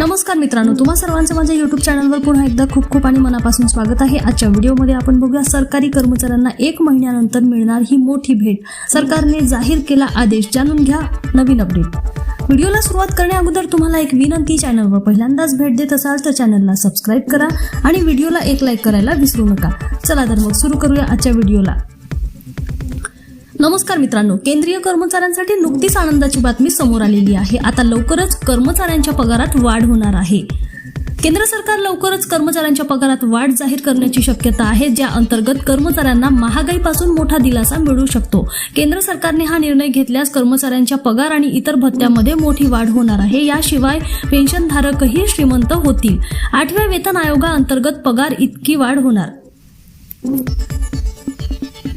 नमस्कार मित्रांनो तुम्हा सर्वांचं माझ्या युट्यूब चॅनलवर पुन्हा एकदा खूप खूप आणि मनापासून स्वागत आहे. आजच्या व्हिडिओमध्ये आपण बघूया सरकारी कर्मचाऱ्यांना एक महिन्यानंतर मिळणार ही मोठी भेट. सरकारने जाहीर केला आदेश जाणून घ्या नवीन अपडेट व्हिडिओला सुरुवात करण्या अगोदर तुम्हाला एक विनंती चॅनलवर पहिल्यांदाच भेट देत असाल तर चॅनलला सबस्क्राईब करा आणि व्हिडिओला एक लाईक करायला विसरू नका. चला तर मग सुरू करूया आजच्या व्हिडिओला. नमस्कार मित्रांनो केंद्रीय कर्मचाऱ्यांसाठी नुकतीच आनंदाची बातमी समोर आलेली आहे. आता लवकरच कर्मचाऱ्यांच्या पगारात वाढ होणार आहे. केंद्र सरकार लवकरच कर्मचाऱ्यांच्या पगारात वाढ जाहीर करण्याची शक्यता आहे ज्या अंतर्गत कर्मचाऱ्यांना महागाईपासून मोठा दिलासा मिळू शकतो. केंद्र सरकारने हा निर्णय घेतल्यास कर्मचाऱ्यांच्या पगार आणि इतर भत्त्यामध्ये मोठी वाढ होणार आहे. याशिवाय पेन्शनधारकही श्रीमंत होतील. आठव्या वेतन आयोगाअंतर्गत पगार इतकी वाढ होणार.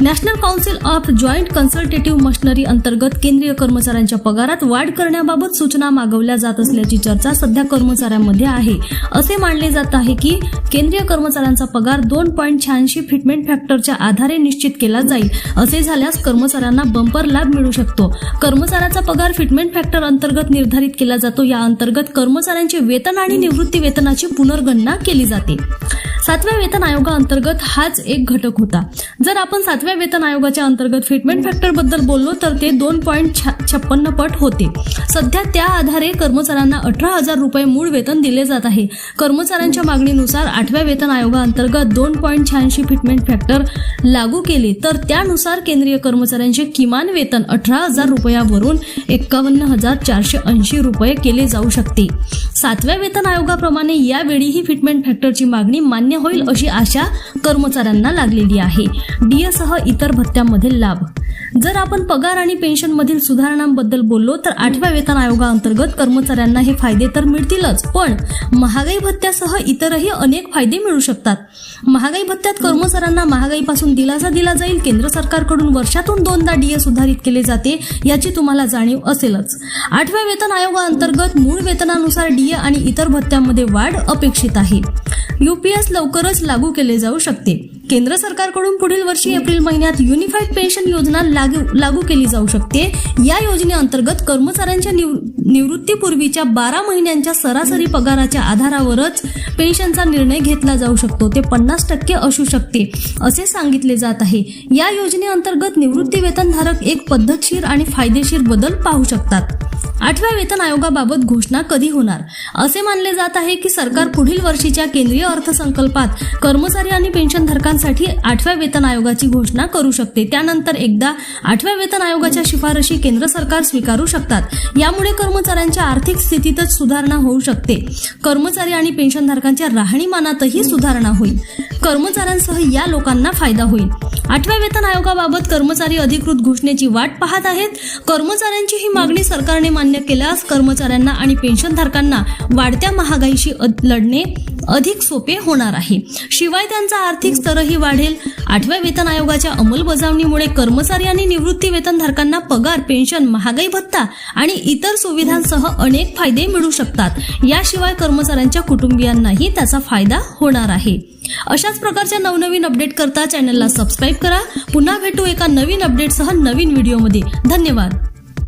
National council of joint consultative machinery अंतर्गत केंद्रीय कर्मचाऱ्यांच्या पगारात वाढ करण्याबाबत सूचना मागवल्या जात असल्याची चर्चा सध्या कर्मचाऱ्यांमध्ये आहे. असे मानले जात आहे की केंद्रीय कर्मचाऱ्यांचा पगार दोन पॉईंट शहाऐंशी फिटमेंट फॅक्टरच्या आधारे निश्चित केला जाईल. असे झाल्यास कर्मचाऱ्यांना बंपर लाभ मिळू शकतो. कर्मचाऱ्याचा पगार फिटमेंट फॅक्टर अंतर्गत निर्धारित केला जातो. या अंतर्गत कर्मचाऱ्यांचे वेतन आणि निवृत्ती वेतनाची पुनर्गणना केली जाते. सातव्या वेतन आयोगाअंतर्गत हाच एक घटक होता. जर आपण सातव्या वेतन आयोगाच्या अंतर्गत फिटमेंट फॅक्टरबद्दल बोललो तर ते दोन पॉईंट छप्पन्न पट होते. सध्या त्या आधारे कर्मचाऱ्यांना अठरा हजार रुपये मूळ वेतन दिले जात आहे. कर्मचाऱ्यांच्या मागणीनुसार आठव्या वेतन आयोगाअंतर्गत दोन पॉईंट शहाऐंशी फिटमेंट फॅक्टर लागू केले तर त्यानुसार केंद्रीय कर्मचाऱ्यांचे किमान वेतन अठरा हजार रुपयावरून एकावन्न हजार चारशे ऐंशी रुपये केले जाऊ शकते. सातव्या वेतन आयोगाप्रमाणे यावेळीही फिटमेंट फॅक्टरची मागणी मान्य होईल अशी आशा कर्मचाऱ्यांना लागलेली आहे. डीएसह इतर भत्त्यांमधील लाभ. जर आपण पगार आणि पेन्शनमधील सुधारणांबद्दल बोललो तर आठव्या वेतन आयोगाअंतर्गत कर्मचाऱ्यांना हे फायदे तर मिळतीलच पण महागाई भत्त्यासह इतरही अनेक फायदे मिळू शकतात. महागाई भत्त्यात कर्मचाऱ्यांना महागाईपासून दिलासा दिला जाईल केंद्र सरकारकडून वर्षातून दोनदा डीए सुधारित केले जाते याची तुम्हाला जाणीव असेलच. आठव्या वेतन आयोगाअंतर्गत मूळ वेतनानुसार डीए आणि इतर भत्त्यांमध्ये वाढ अपेक्षित आहे. यूपीएस लवकरच लागू केले जाऊ शकते. केंद्र सरकारकडून पुढील वर्षी एप्रिल महिन्यात युनिफाईड पेन्शन योजना लागू लागू केली जाऊ शकते. या योजनेअंतर्गत कर्मचाऱ्यांच्या निव- निवृत्तीपूर्वीच्या बारा महिन्यांच्या सरासरी पगाराच्या आधारावरच पेन्शनचा निर्णय घेतला जाऊ शकतो. ते पन्नास टक्के असू शकते असे सांगितले जात आहे. या योजनेअंतर्गत निवृत्ती वेतनधारक एक पद्धतशीर आणि फायदेशीर बदल पाहू शकतात. आठव्या वेतन आयोगाबाबत घोषणा कधी होणार? असे मानले जात आहे की सरकार पुढील वर्षीच्या केंद्रीय अर्थसंकल्पात कर्मचारी आणि पेन्शनधारकांसाठी आठव्या वेतन आयोगाची घोषणा करू शकते. त्यानंतर एकदा आठव्या वेतन आयोगाच्या शिफारशी केंद्र सरकार स्वीकारू शकतात. यामुळे कर्मचाऱ्यांच्या आर्थिक स्थितीतच सुधारणा होऊ शकते. कर्मचारी आणि पेन्शनधारकांच्या राहणीमानातही सुधारणा होईल. कर्मचाऱ्यांसह या लोकांना फायदा होईल. आठव्या वेतन आयोगाबाबत कर्मचारी अधिकृत घोषणेची वाट पाहत आहेत. कर्मचाऱ्यांची ही मागणी सरकारने मान्य केल्यास कर्मचाऱ्यांना आणि पेन्शनधारकांना वाढत्या महागाईशी लढणे अधिक सोपे होणार आहे. शिवाय त्यांचा आर्थिक स्तरही वाढेल. आठव्या वेतन आयोगाच्या अंमलबजावणीमुळे कर्मचारी आणि निवृत्ती वेतनधारकांना पगार पेन्शन महागाई भत्ता आणि इतर सुविधांसह अनेक फायदे मिळू शकतात. याशिवाय कर्मचाऱ्यांच्या कुटुंबियांनाही त्याचा फायदा होणार आहे. अशाच प्रकारच्या नवनवीन अपडेट करता चॅनलला सबस्क्राईब करा. पुन्हा भेटू एका नवीन अपडेटसह नवीन व्हिडिओमध्ये. धन्यवाद.